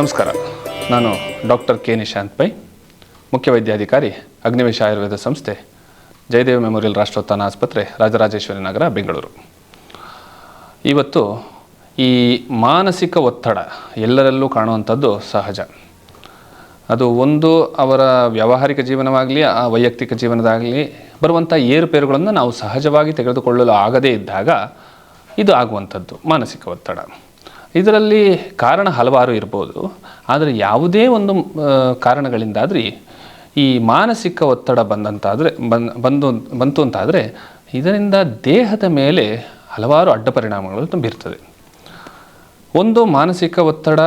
ನಮಸ್ಕಾರ. ನಾನು doctor K Nishant pi, ಮುಖ್ಯ ವೈದ್ಯಾಧಿಕಾರಿ, ಅಗ್ನಿವೇಶ ಆಯುರ್ವೇದ ಸಂಸ್ಥೆ, ಜಯದೇವ ಮೆಮೋರಿಯಲ್ ರಾಷ್ಟ್ರೋತ್ಥಾನ ಆಸ್ಪತ್ರೆ, ರಾಜರಾಜೇಶ್ವರಿ ನಗರ, ಬೆಂಗಳೂರು. ಇವತ್ತು ಈ ಮಾನಸಿಕ ಒತ್ತಡ ಎಲ್ಲರಲ್ಲೂ ಕಾಣುವಂಥದ್ದು ಸಹಜ. ಅದು ಒಂದು ಅವರ ವ್ಯಾವಹಾರಿಕ ಜೀವನವಾಗಲಿ, ಆ ವೈಯಕ್ತಿಕ ಜೀವನದಾಗಲಿ ಬರುವಂಥ ಏರುಪೇರುಗಳನ್ನು ನಾವು ಸಹಜವಾಗಿ ತೆಗೆದುಕೊಳ್ಳಲು ಆಗದೇ ಇದ್ದಾಗ ಇದು ಆಗುವಂಥದ್ದು ಮಾನಸಿಕ ಒತ್ತಡ. ಇದರಲ್ಲಿ ಕಾರಣ ಹಲವಾರು ಇರ್ಬೋದು, ಆದರೆ ಯಾವುದೇ ಒಂದು ಕಾರಣಗಳಿಂದಾದ್ರಿ ಈ ಮಾನಸಿಕ ಒತ್ತಡ ಬಂದಂತಾದರೆ, ಬಂದ್ ಬಂತು ಅಂತಾದರೆ ಇದರಿಂದ ದೇಹದ ಮೇಲೆ ಹಲವಾರು ಅಡ್ಡ ಪರಿಣಾಮಗಳು ತುಂಬಿರ್ತದೆ. ಒಂದು ಮಾನಸಿಕ ಒತ್ತಡ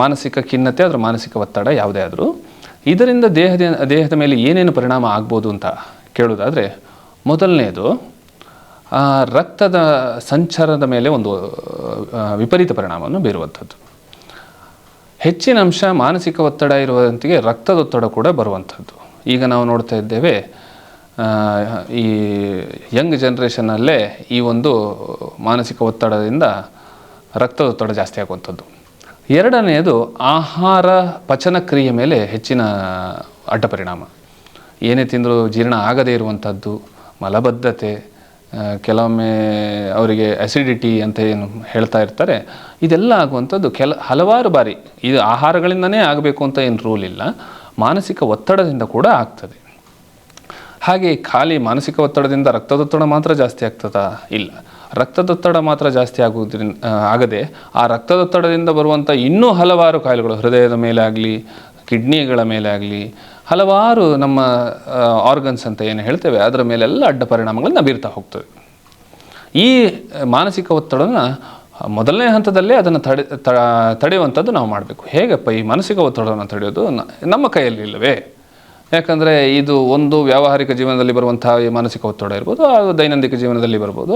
ಮಾನಸಿಕ ಖಿನ್ನತೆ ಅದರ ಮಾನಸಿಕ ಒತ್ತಡ ಯಾವುದೇ ಆದರೂ, ಇದರಿಂದ ದೇಹದ ದೇಹದ ಮೇಲೆ ಏನೇನು ಪರಿಣಾಮ ಆಗ್ಬೋದು ಅಂತ ಕೇಳೋದಾದರೆ ಮೊದಲನೆಯದು ರಕ್ತದ ಸಂಚಾರದ ಮೇಲೆ ಒಂದು ವಿಪರೀತ ಪರಿಣಾಮವನ್ನು ಬೀರುವಂಥದ್ದು. ಹೆಚ್ಚಿನ ಅಂಶ ಮಾನಸಿಕ ಒತ್ತಡ ಇರುವಂತೆಗೆ ರಕ್ತದೊತ್ತಡ ಕೂಡ ಬರುವಂಥದ್ದು. ಈಗ ನಾವು ನೋಡ್ತಾ ಇದ್ದೇವೆ ಈ ಯಂಗ್ ಜನ್ರೇಷನ್ನಲ್ಲೇ ಈ ಒಂದು ಮಾನಸಿಕ ಒತ್ತಡದಿಂದ ರಕ್ತದೊತ್ತಡ ಜಾಸ್ತಿ ಆಗುವಂಥದ್ದು. ಎರಡನೆಯದು ಆಹಾರ ಪಚನ ಕ್ರಿಯೆ ಮೇಲೆ ಹೆಚ್ಚಿನ ಅಡ್ಡ ಪರಿಣಾಮ. ಏನೇ ತಿಂದರೂ ಜೀರ್ಣ ಆಗದೇ ಇರುವಂಥದ್ದು, ಮಲಬದ್ಧತೆ ಕೆಲವೊಮ್ಮೆ ಅವರಿಗೆ ಅಸಿಡಿಟಿ ಅಂತ ಏನು ಹೇಳ್ತಾ ಇರ್ತಾರೆ. ಇದೆಲ್ಲ ಆಗುವಂಥದ್ದು ಕೆಲ, ಹಲವಾರು ಬಾರಿ ಇದು ಆಹಾರಗಳಿಂದನೇ ಆಗಬೇಕು ಅಂತ ಏನು ರೂಲ್ ಇಲ್ಲ. ಮಾನಸಿಕ ಒತ್ತಡದಿಂದ ಕೂಡ ಆಗ್ತದೆ. ಹಾಗೆ ಖಾಲಿ ಮಾನಸಿಕ ಒತ್ತಡದಿಂದ ರಕ್ತದೊತ್ತಡ ಮಾತ್ರ ಜಾಸ್ತಿ ಆಗ್ತದಾ? ಇಲ್ಲ. ರಕ್ತದೊತ್ತಡ ಮಾತ್ರ ಜಾಸ್ತಿ ಆಗೋದ್ರಿಂದ ಆಗದೆ ಆ ರಕ್ತದೊತ್ತಡದಿಂದ ಬರುವಂಥ ಇನ್ನೂ ಹಲವಾರು ಕಾಯಿಲೆಗಳು, ಹೃದಯದ ಮೇಲೆ ಆಗಲಿ ಕಿಡ್ನಿಗಳ ಮೇಲೆ ಆಗಲಿ ಹಲವಾರು ನಮ್ಮ ಆರ್ಗನ್ಸ್ ಅಂತ ಏನು ಹೇಳ್ತೇವೆ, ಅದರ ಮೇಲೆಲ್ಲ ಅಡ್ಡ ಪರಿಣಾಮಗಳನ್ನು ಬೀರ್ತಾ ಹೋಗ್ತವೆ. ಈ ಮಾನಸಿಕ ಒತ್ತಡನ ಮೊದಲನೇ ಹಂತದಲ್ಲೇ ಅದನ್ನು ತಡೆ ತಡೆಯುವಂಥದ್ದು ನಾವು ಮಾಡಬೇಕು. ಹೇಗಪ್ಪ ಈ ಮಾನಸಿಕ ಒತ್ತಡವನ್ನು ತಡೆಯೋದು? ನಮ್ಮ ಕೈಯಲ್ಲಿ ಇಲ್ಲವೇ? ಯಾಕಂದರೆ ಇದು ಒಂದು ವ್ಯಾವಹಾರಿಕ ಜೀವನದಲ್ಲಿ ಬರುವಂಥ ಈ ಮಾನಸಿಕ ಒತ್ತಡ ಇರ್ಬೋದು, ಅದು ದೈನಂದಿನ ಜೀವನದಲ್ಲಿ ಬರ್ಬೋದು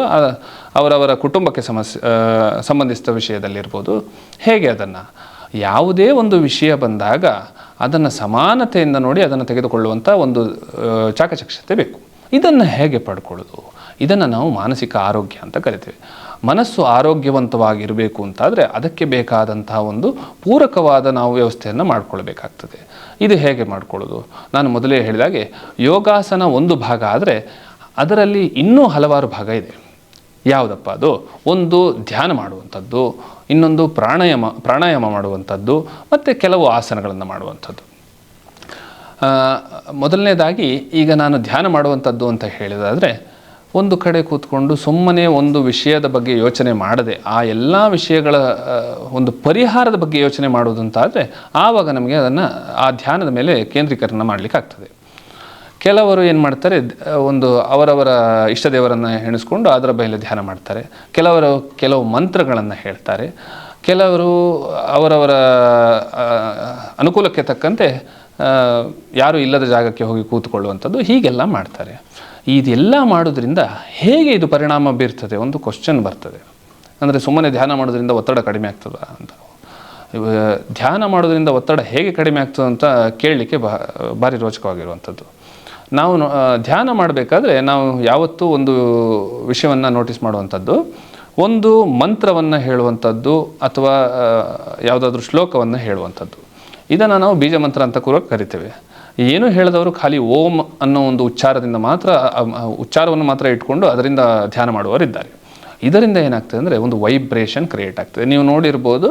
ಅವರವರ ಕುಟುಂಬಕ್ಕೆ ಸಮಸ್ಯೆ ಸಂಬಂಧಿಸಿದ ವಿಷಯದಲ್ಲಿರ್ಬೋದು ಹೇಗೆ ಅದನ್ನು? ಯಾವುದೇ ಒಂದು ವಿಷಯ ಬಂದಾಗ ಅದನ್ನು ಸಮಾನತೆಯಿಂದ ನೋಡಿ ಅದನ್ನು ತೆಗೆದುಕೊಳ್ಳುವಂಥ ಒಂದು ಚಾಕಚಕ್ಷತೆ ಬೇಕು. ಇದನ್ನು ಹೇಗೆ ಪಡ್ಕೊಳ್ಳೋದು? ಇದನ್ನು ನಾವು ಮಾನಸಿಕ ಆರೋಗ್ಯ ಅಂತ ಕರಿತೇವೆ. ಮನಸ್ಸು ಆರೋಗ್ಯವಂತವಾಗಿರಬೇಕು ಅಂತಾದರೆ ಅದಕ್ಕೆ ಬೇಕಾದಂತಹ ಒಂದು ಪೂರಕವಾದ ನಾವು ವ್ಯವಸ್ಥೆಯನ್ನು ಮಾಡಿಕೊಳ್ಬೇಕಾಗ್ತದೆ. ಇದು ಹೇಗೆ ಮಾಡಿಕೊಳ್ಳೋದು? ನಾನು ಮೊದಲೇ ಹೇಳಿದಾಗೆ ಯೋಗಾಸನ ಒಂದು ಭಾಗ ಆದರೆ ಅದರಲ್ಲಿ ಇನ್ನೂ ಹಲವಾರು ಭಾಗ ಇದೆ. ಯಾವುದಪ್ಪ ಅದು ಒಂದು ಧ್ಯಾನ ಮಾಡುವಂಥದ್ದು, ಇನ್ನೊಂದು ಪ್ರಾಣಾಯಾಮ ಪ್ರಾಣಾಯಾಮ ಮಾಡುವಂಥದ್ದು, ಮತ್ತು ಕೆಲವು ಆಸನಗಳನ್ನು ಮಾಡುವಂಥದ್ದು. ಮೊದಲನೇದಾಗಿ ಈಗ ನಾನು ಧ್ಯಾನ ಮಾಡುವಂಥದ್ದು ಅಂತ ಹೇಳಿದಾದರೆ, ಒಂದು ಕಡೆ ಕೂತ್ಕೊಂಡು ಸುಮ್ಮನೆ ಒಂದು ವಿಷಯದ ಬಗ್ಗೆ ಯೋಚನೆ ಮಾಡದೆ, ಆ ಎಲ್ಲ ವಿಷಯಗಳ ಒಂದು ಪರಿಹಾರದ ಬಗ್ಗೆ ಯೋಚನೆ ಮಾಡುವುದಂತಾದರೆ ಆವಾಗ ನಮಗೆ ಅದನ್ನು ಆ ಧ್ಯಾನದ ಮೇಲೆ ಕೇಂದ್ರೀಕರಣ ಮಾಡಲಿಕ್ಕಾಗ್ತದೆ. ಕೆಲವರು ಏನು ಮಾಡ್ತಾರೆ ಒಂದು ಅವರವರ ಇಷ್ಟ ದೇವರನ್ನು ಎಣಿಸ್ಕೊಂಡು ಅದರ ಮೇಲೆ ಧ್ಯಾನ ಮಾಡ್ತಾರೆ. ಕೆಲವರು ಕೆಲವು ಮಂತ್ರಗಳನ್ನು ಹೇಳ್ತಾರೆ. ಕೆಲವರು ಅವರವರ ಅನುಕೂಲಕ್ಕೆ ತಕ್ಕಂತೆ ಯಾರು ಇಲ್ಲದ ಜಾಗಕ್ಕೆ ಹೋಗಿ ಕೂತ್ಕೊಳ್ಳುವಂಥದ್ದು ಹೀಗೆಲ್ಲ ಮಾಡ್ತಾರೆ. ಇದೆಲ್ಲ ಮಾಡೋದ್ರಿಂದ ಹೇಗೆ ಇದು ಪರಿಣಾಮ ಬೀರ್ತದೆ? ಒಂದು ಕ್ವಶನ್ ಬರ್ತದೆ. ಅಂದರೆ ಸುಮ್ಮನೆ ಧ್ಯಾನ ಮಾಡೋದ್ರಿಂದ ಒತ್ತಡ ಕಡಿಮೆ ಆಗ್ತದ ಅಂತ. ಧ್ಯಾನ ಮಾಡೋದ್ರಿಂದ ಒತ್ತಡ ಹೇಗೆ ಕಡಿಮೆ ಆಗ್ತದೆ ಅಂತ ಕೇಳಲಿಕ್ಕೆ ಬಾ, ಭಾರಿ ರೋಚಕವಾಗಿರುವಂಥದ್ದು. ನಾವು ಧ್ಯಾನ ಮಾಡಬೇಕಾದ್ರೆ ನಾವು ಯಾವತ್ತೂ ಒಂದು ವಿಷಯವನ್ನು ನೋಟಿಸ್ ಮಾಡುವಂಥದ್ದು, ಒಂದು ಮಂತ್ರವನ್ನು ಹೇಳುವಂಥದ್ದು ಅಥವಾ ಯಾವುದಾದ್ರೂ ಶ್ಲೋಕವನ್ನು ಹೇಳುವಂಥದ್ದು. ಇದನ್ನು ನಾವು ಬೀಜ ಮಂತ್ರ ಅಂತ ಕೂಡ ಕರಿತೇವೆ. ಏನು ಹೇಳಿದವರು ಖಾಲಿ ಓಂ ಅನ್ನೋ ಒಂದು ಉಚ್ಚಾರದಿಂದ ಮಾತ್ರ ಉಚ್ಚಾರವನ್ನು ಮಾತ್ರ ಇಟ್ಕೊಂಡು ಅದರಿಂದ ಧ್ಯಾನ ಮಾಡುವವರಿದ್ದಾರೆ. ಇದರಿಂದ ಏನಾಗ್ತದೆ ಅಂದರೆ ಒಂದು ವೈಬ್ರೇಷನ್ ಕ್ರಿಯೇಟ್ ಆಗ್ತದೆ. ನೀವು ನೋಡಿರ್ಬೋದು,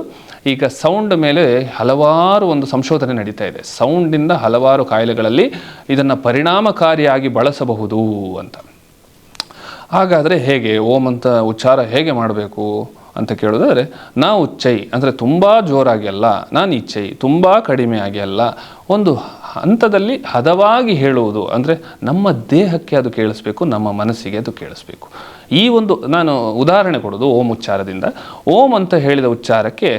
ಈಗ ಸೌಂಡ್ ಮೇಲೆ ಹಲವಾರು ಒಂದು ಸಂಶೋಧನೆ ನಡೀತಾ ಇದೆ. ಸೌಂಡಿಂದ ಹಲವಾರು ಕಾಯಿಲೆಗಳಲ್ಲಿ ಇದನ್ನು ಪರಿಣಾಮಕಾರಿಯಾಗಿ ಬಳಸಬಹುದು ಅಂತ. ಹಾಗಾದರೆ ಹೇಗೆ, ಓಂ ಅಂತ ಉಚ್ಚಾರ ಹೇಗೆ ಮಾಡಬೇಕು? ಅಂತ ಕೇಳೋದಾದರೆ, ನಾವು ಉಚ್ಚೈ ಅಂದರೆ ತುಂಬ ಜೋರಾಗಿ ಅಲ್ಲ, ನಾನು ಇಚ್ಛೈ ತುಂಬ ಕಡಿಮೆಯಾಗಿ ಅಲ್ಲ, ಒಂದು ಹಂತದಲ್ಲಿ ಹದವಾಗಿ ಹೇಳುವುದು ಅಂದರೆ ನಮ್ಮ ದೇಹಕ್ಕೆ ಅದು ಕೇಳಿಸ್ಬೇಕು, ನಮ್ಮ ಮನಸ್ಸಿಗೆ ಅದು ಕೇಳಿಸ್ಬೇಕು. ಈ ಒಂದು ನಾನು ಉದಾಹರಣೆ ಕೊಡೋದು ಓಂ ಉಚ್ಚಾರದಿಂದ. ಓಂ ಅಂತ ಹೇಳಿದ ಉಚ್ಚಾರಕ್ಕೆ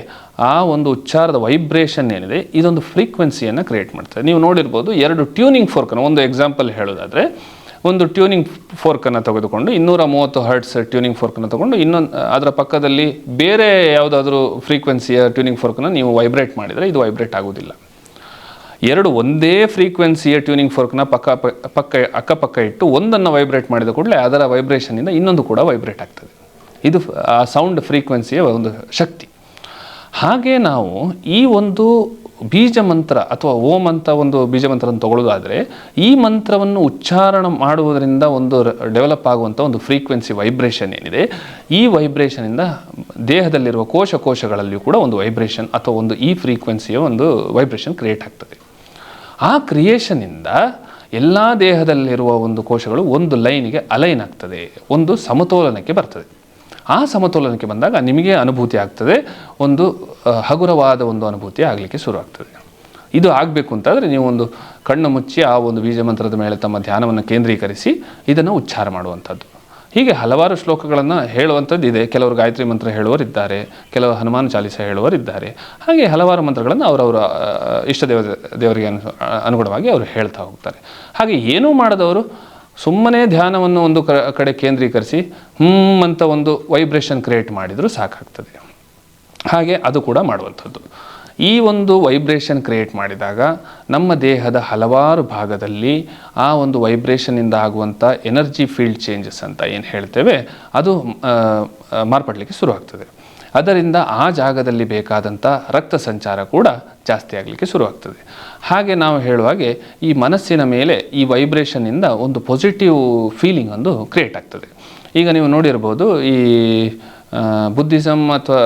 ಆ ಒಂದು ಉಚ್ಚಾರದ ವೈಬ್ರೇಷನ್ ಏನಿದೆ, ಇದೊಂದು ಫ್ರೀಕ್ವೆನ್ಸಿಯನ್ನು ಕ್ರಿಯೇಟ್ ಮಾಡ್ತದೆ. ನೀವು ನೋಡಿರ್ಬೋದು ಎರಡು ಟ್ಯೂನಿಂಗ್ ಫೋರ್ಕನ್ನು ಒಂದು ಎಕ್ಸಾಂಪಲ್ ಹೇಳೋದಾದರೆ ಒಂದು ಟ್ಯೂನಿಂಗ್ ಫೋರ್ಕನ್ನು ತೆಗೆದುಕೊಂಡು ಇನ್ನೂರ ಮೂವತ್ತು ಹರ್ಟ್ಸ್ ಟ್ಯೂನಿಂಗ್ ಫೋರ್ಕನ್ನು ತಗೊಂಡು ಇನ್ನೊಂದು ಅದರ ಪಕ್ಕದಲ್ಲಿ ಬೇರೆ ಯಾವುದಾದ್ರೂ ಫ್ರೀಕ್ವೆನ್ಸಿಯ ಟ್ಯೂನಿಂಗ್ ಫೋರ್ಕನ್ನು ನೀವು ವೈಬ್ರೇಟ್ ಮಾಡಿದರೆ ಇದು ವೈಬ್ರೇಟ್ ಆಗೋದಿಲ್ಲ ಎರಡು ಒಂದೇ ಫ್ರೀಕ್ವೆನ್ಸಿಯ ಟ್ಯೂನಿಂಗ್ ಫೋರ್ಕ್ನ ಪಕ್ಕ ಪಕ್ಕ, ಅಕ್ಕಪಕ್ಕ ಇಟ್ಟು ಒಂದನ್ನು ವೈಬ್ರೇಟ್ ಮಾಡಿದ ಕೂಡಲೇ ಅದರ ವೈಬ್ರೇಷನಿಂದ ಇನ್ನೊಂದು ಕೂಡ ವೈಬ್ರೇಟ್ ಆಗ್ತದೆ. ಇದು, ಆ ಸೌಂಡ್ ಫ್ರೀಕ್ವೆನ್ಸಿಯ ಒಂದು ಶಕ್ತಿ. ಹಾಗೆ ನಾವು ಈ ಒಂದು ಬೀಜ ಮಂತ್ರ ಅಥವಾ ಓಂ ಅಂತ ಒಂದು ಬೀಜ ಮಂತ್ರವನ್ನು ತಗೊಳ್ಳೋದಾದರೆ ಈ ಮಂತ್ರವನ್ನು ಉಚ್ಚಾರಣ ಮಾಡುವುದರಿಂದ ಒಂದು ಡೆವಲಪ್ ಆಗುವಂಥ ಒಂದು ಫ್ರೀಕ್ವೆನ್ಸಿ ವೈಬ್ರೇಷನ್ ಏನಿದೆ, ಈ ವೈಬ್ರೇಷನಿಂದ ದೇಹದಲ್ಲಿರುವ ಕೋಶ ಕೋಶಗಳಲ್ಲಿಯೂ ಕೂಡ ಒಂದು ವೈಬ್ರೇಷನ್ ಅಥವಾ ಒಂದು ಈ ಫ್ರೀಕ್ವೆನ್ಸಿಯ ಒಂದು ವೈಬ್ರೇಷನ್ ಕ್ರಿಯೇಟ್ ಆಗ್ತದೆ. ಆ ಕ್ರಿಯೇಷನಿಂದ ಎಲ್ಲ ದೇಹದಲ್ಲಿರುವ ಒಂದು ಕೋಶಗಳು ಒಂದು ಲೈನಿಗೆ ಅಲೈನ್ ಆಗ್ತದೆ, ಒಂದು ಸಮತೋಲನಕ್ಕೆ ಬರ್ತದೆ. ಆ ಸಮತೋಲನಕ್ಕೆ ಬಂದಾಗ ನಿಮಗೆ ಅನುಭೂತಿ ಆಗ್ತದೆ. ಒಂದು ಹಗುರವಾದ ಒಂದು ಅನುಭೂತಿ ಆಗಲಿಕ್ಕೆ ಶುರು ಆಗ್ತದೆ ಇದು ಆಗಬೇಕು ಅಂತಾದರೆ ನೀವು ಒಂದು ಕಣ್ಣು ಮುಚ್ಚಿ ಆ ಒಂದು ಬೀಜ ಮಂತ್ರದ ಮೇಲೆ ತಮ್ಮ ಧ್ಯಾನವನ್ನು ಕೇಂದ್ರೀಕರಿಸಿ ಇದನ್ನು ಉಚ್ಚಾರ ಮಾಡುವಂಥದ್ದು. ಹೀಗೆ ಹಲವಾರು ಶ್ಲೋಕಗಳನ್ನು ಹೇಳುವಂಥದ್ದು ಇದೆ. ಕೆಲವರು ಗಾಯತ್ರಿ ಮಂತ್ರ ಹೇಳುವರಿದ್ದಾರೆ. ಕೆಲವರು ಹನುಮಾನ್ ಚಾಲಿಸ ಹೇಳುವರಿದ್ದಾರೆ. ಹಾಗೆ ಹಲವಾರು ಮಂತ್ರಗಳನ್ನು ಅವರವರ ಇಷ್ಟ ದೇವ, ದೇವರಿಗೆ ಅನು ಅನುಗುಣವಾಗಿ ಅವರು ಹೇಳ್ತಾ ಹೋಗ್ತಾರೆ. ಹಾಗೆ ಏನೂ ಮಾಡದವರು ಸುಮ್ಮನೆ ಧ್ಯಾನವನ್ನು ಒಂದು ಕಡೆ ಕೇಂದ್ರೀಕರಿಸಿ, ಹ್ಮ್ ಅಂತ ಒಂದು ವೈಬ್ರೇಷನ್ ಕ್ರಿಯೇಟ್ ಮಾಡಿದರೂ ಸಾಕಾಗ್ತದೆ. ಹಾಗೆ ಅದು ಕೂಡ ಮಾಡುವಂಥದ್ದು. ಈ ಒಂದು ವೈಬ್ರೇಷನ್ ಕ್ರಿಯೇಟ್ ಮಾಡಿದಾಗ ನಮ್ಮ ದೇಹದ ಹಲವಾರು ಭಾಗದಲ್ಲಿ ಆ ಒಂದು ವೈಬ್ರೇಷನಿಂದ ಆಗುವಂಥ ಎನರ್ಜಿ ಫೀಲ್ಡ್ ಚೇಂಜಸ್ ಅಂತ ಏನು ಹೇಳ್ತೇವೆ, ಅದು ಮಾರ್ಪಡಲಿಕ್ಕೆ ಶುರುವಾಗ್ತದೆ. ಅದರಿಂದ ಆ ಜಾಗದಲ್ಲಿ ಬೇಕಾದಂಥ ರಕ್ತ ಸಂಚಾರ ಕೂಡ ಜಾಸ್ತಿ ಆಗಲಿಕ್ಕೆ ಶುರುವಾಗ್ತದೆ. ಹಾಗೆ ನಾವು ಹೇಳುವಾಗೆ ಈ ಮನಸ್ಸಿನ ಮೇಲೆ ಈ ವೈಬ್ರೇಷನ್ನಿಂದ ಒಂದು ಪಾಸಿಟಿವ್ ಫೀಲಿಂಗ್ ಒಂದು ಕ್ರಿಯೇಟ್ ಆಗ್ತದೆ. ಈಗ ನೀವು ನೋಡಿರ್ಬೋದು ಈ ಬುದ್ಧಿಸಮ್ ಅಥವಾ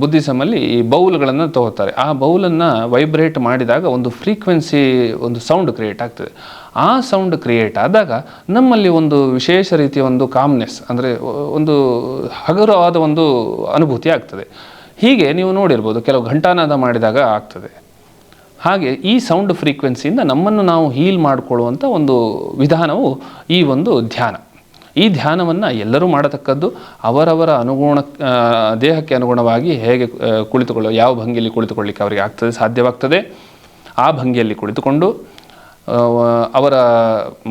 ಬುದ್ಧಿಸಮಲ್ಲಿ ಈ ಬೌಲ್ಗಳನ್ನು ತಗೋತಾರೆ. ಆ ಬೌಲನ್ನು ವೈಬ್ರೇಟ್ ಮಾಡಿದಾಗ ಒಂದು ಫ್ರೀಕ್ವೆನ್ಸಿ, ಒಂದು ಸೌಂಡ್ ಕ್ರಿಯೇಟ್ ಆಗ್ತದೆ. ಆ ಸೌಂಡ್ ಕ್ರಿಯೇಟ್ ಆದಾಗ ನಮ್ಮಲ್ಲಿ ಒಂದು ವಿಶೇಷ ರೀತಿಯ ಒಂದು ಕಾಮ್ನೆಸ್, ಅಂದರೆ ಒಂದು ಹಗುರವಾದ ಒಂದು ಅನುಭೂತಿ ಆಗ್ತದೆ. ಹೀಗೆ ನೀವು ನೋಡಿರ್ಬೋದು, ಕೆಲವು ಘಂಟಾನಾದ ಮಾಡಿದಾಗ ಆಗ್ತದೆ. ಹಾಗೆ ಈ ಸೌಂಡ್ ಫ್ರೀಕ್ವೆನ್ಸಿಯಿಂದ ನಮ್ಮನ್ನು ನಾವು ಹೀಲ್ ಮಾಡಿಕೊಳ್ಳುವಂಥ ಒಂದು ವಿಧಾನವು ಈ ಒಂದು ಧ್ಯಾನ. ಈ ಧ್ಯಾನವನ್ನು ಎಲ್ಲರೂ ಮಾಡತಕ್ಕದ್ದು ಅವರವರ ಅನುಗುಣ ದೇಹಕ್ಕೆ ಅನುಗುಣವಾಗಿ ಹೇಗೆ ಕುಳಿತುಕೊಳ್ಳೋ, ಯಾವ ಭಂಗಿಯಲ್ಲಿ ಕುಳಿತುಕೊಳ್ಳಿಕ್ಕೆ ಅವರಿಗೆ ಆಗ್ತದೆ, ಸಾಧ್ಯವಾಗ್ತದೆ. ಆ ಭಂಗಿಯಲ್ಲಿ ಕುಳಿತುಕೊಂಡು ಅವರ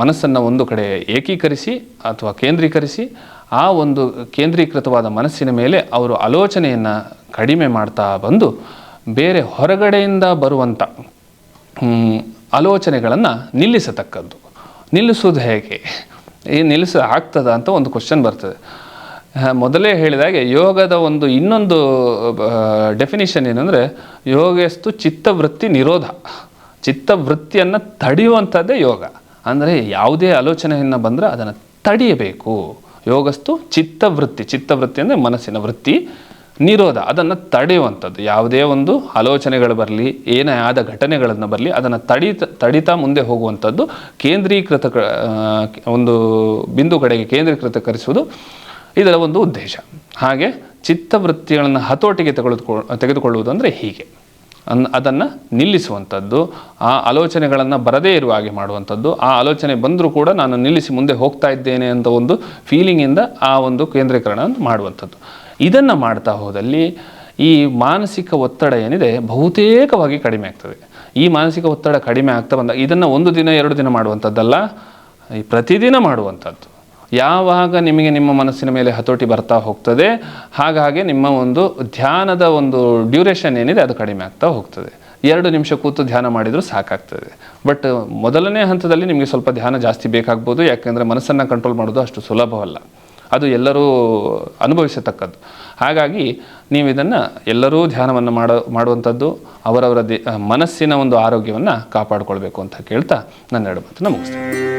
ಮನಸ್ಸನ್ನು ಒಂದು ಕಡೆ ಏಕೀಕರಿಸಿ ಅಥವಾ ಕೇಂದ್ರೀಕರಿಸಿ, ಆ ಒಂದು ಕೇಂದ್ರೀಕೃತವಾದ ಮನಸ್ಸಿನ ಮೇಲೆ ಅವರು ಆಲೋಚನೆಯನ್ನು ಕಡಿಮೆ ಮಾಡ್ತಾ ಬಂದು ಬೇರೆ ಹೊರಗಡೆಯಿಂದ ಬರುವಂಥ ಆಲೋಚನೆಗಳನ್ನು ನಿಲ್ಲಿಸತಕ್ಕದ್ದು. ನಿಲ್ಲಿಸುವುದು ಹೇಗೆ? ಈ ನಿಲ್ಲಿಸ ಆಗ್ತದ ಅಂತ ಒಂದು ಕ್ವಶನ್ ಬರ್ತದೆ. ಮೊದಲೇ ಹೇಳಿದಾಗೆ ಯೋಗದ ಒಂದು ಇನ್ನೊಂದು ಡೆಫಿನಿಷನ್ ಏನಂದರೆ ಯೋಗಸ್ತು ಚಿತ್ತವೃತ್ತಿ ನಿರೋಧ. ಚಿತ್ತವೃತ್ತಿಯನ್ನು ತಡೆಯುವಂಥದ್ದೇ ಯೋಗ. ಅಂದರೆ ಯಾವುದೇ ಆಲೋಚನೆಯನ್ನು ಬಂದರೆ ಅದನ್ನು ತಡೆಯಬೇಕು. ಯೋಗಸ್ತು ಚಿತ್ತವೃತ್ತಿ. ಚಿತ್ತವೃತ್ತಿ ಅಂದರೆ ಮನಸ್ಸಿನ ವೃತ್ತಿ. ನಿರೋಧ, ಅದನ್ನು ತಡೆಯುವಂಥದ್ದು. ಯಾವುದೇ ಒಂದು ಆಲೋಚನೆಗಳು ಬರಲಿ, ಏನೇ ಆದ ಘಟನೆಗಳನ್ನು ಬರಲಿ, ಅದನ್ನು ತಡಿತ, ತಡಿತಾ ಮುಂದೆ ಹೋಗುವಂಥದ್ದು. ಕೇಂದ್ರೀಕೃತ ಒಂದು ಬಿಂದು ಕಡೆಗೆ ಕೇಂದ್ರೀಕೃತಕರಿಸುವುದು ಇದರ ಒಂದು ಉದ್ದೇಶ. ಹಾಗೆ ಚಿತ್ತವೃತ್ತಿಗಳನ್ನು ಹತೋಟಿಗೆ ತೆಗೆದುಕೊ ತೆಗೆದುಕೊಳ್ಳುವುದು ಅಂದರೆ ಹೀಗೆ. ಅನ್, ಅದನ್ನು ನಿಲ್ಲಿಸುವಂಥದ್ದು, ಆ ಆಲೋಚನೆಗಳನ್ನು ಬರದೇ ಇರುವ ಹಾಗೆ ಮಾಡುವಂಥದ್ದು. ಆ ಆಲೋಚನೆ ಬಂದರೂ ಕೂಡ ನಾನು ನಿಲ್ಲಿಸಿ ಮುಂದೆ ಹೋಗ್ತಾ ಇದ್ದೇನೆ ಅಂತ ಒಂದು ಫೀಲಿಂಗಿಂದ ಆ ಒಂದು ಕೇಂದ್ರೀಕರಣವನ್ನು ಮಾಡುವಂಥದ್ದು. ಇದನ್ನು ಮಾಡ್ತಾ ಹೋದಲ್ಲಿ ಈ ಮಾನಸಿಕ ಒತ್ತಡ ಏನಿದೆ ಬಹುತೇಕವಾಗಿ ಕಡಿಮೆ ಆಗ್ತದೆ. ಈ ಮಾನಸಿಕ ಒತ್ತಡ ಕಡಿಮೆ ಆಗ್ತಾ ಬಂದಾಗ ಇದನ್ನು ಒಂದು ದಿನ, ಎರಡು ದಿನ ಮಾಡುವಂಥದ್ದಲ್ಲ, ಈ ಪ್ರತಿದಿನ ಮಾಡುವಂಥದ್ದು. ಯಾವಾಗ ನಿಮಗೆ ನಿಮ್ಮ ಮನಸ್ಸಿನ ಮೇಲೆ ಹತೋಟಿ ಬರ್ತಾ ಹೋಗ್ತದೆ, ಹಾಗಾಗಿ ನಿಮ್ಮ ಒಂದು ಧ್ಯಾನದ ಒಂದು ಡ್ಯೂರೇಷನ್ ಏನಿದೆ ಅದು ಕಡಿಮೆ ಆಗ್ತಾ ಹೋಗ್ತದೆ. ಎರಡು ನಿಮಿಷ ಕೂತು ಧ್ಯಾನ ಮಾಡಿದರೂ ಸಾಕಾಗ್ತದೆ. ಬಟ್ ಮೊದಲನೇ ಹಂತದಲ್ಲಿ ನಿಮಗೆ ಸ್ವಲ್ಪ ಧ್ಯಾನ ಜಾಸ್ತಿ ಬೇಕಾಗ್ಬೋದು, ಯಾಕೆಂದರೆ ಮನಸ್ಸನ್ನು ಕಂಟ್ರೋಲ್ ಮಾಡೋದು ಅಷ್ಟು ಸುಲಭವಲ್ಲ. ಅದು ಎಲ್ಲರೂ ಅನುಭವಿಸತಕ್ಕದ್ದು. ಹಾಗಾಗಿ ನೀವು ಇದನ್ನು ಎಲ್ಲರೂ ಧ್ಯಾನವನ್ನು ಮಾಡೋ, ಮಾಡುವಂಥದ್ದು, ಅವರವರ ದೇ, ಮನಸ್ಸಿನ ಒಂದು ಆರೋಗ್ಯವನ್ನು ಕಾಪಾಡಿಕೊಳ್ಬೇಕು ಅಂತ ಕೇಳ್ತಾ ನನ್ನ ಎರಡು ಮಾತನ್ನು ಮುಗಿಸ್ತೀನಿ.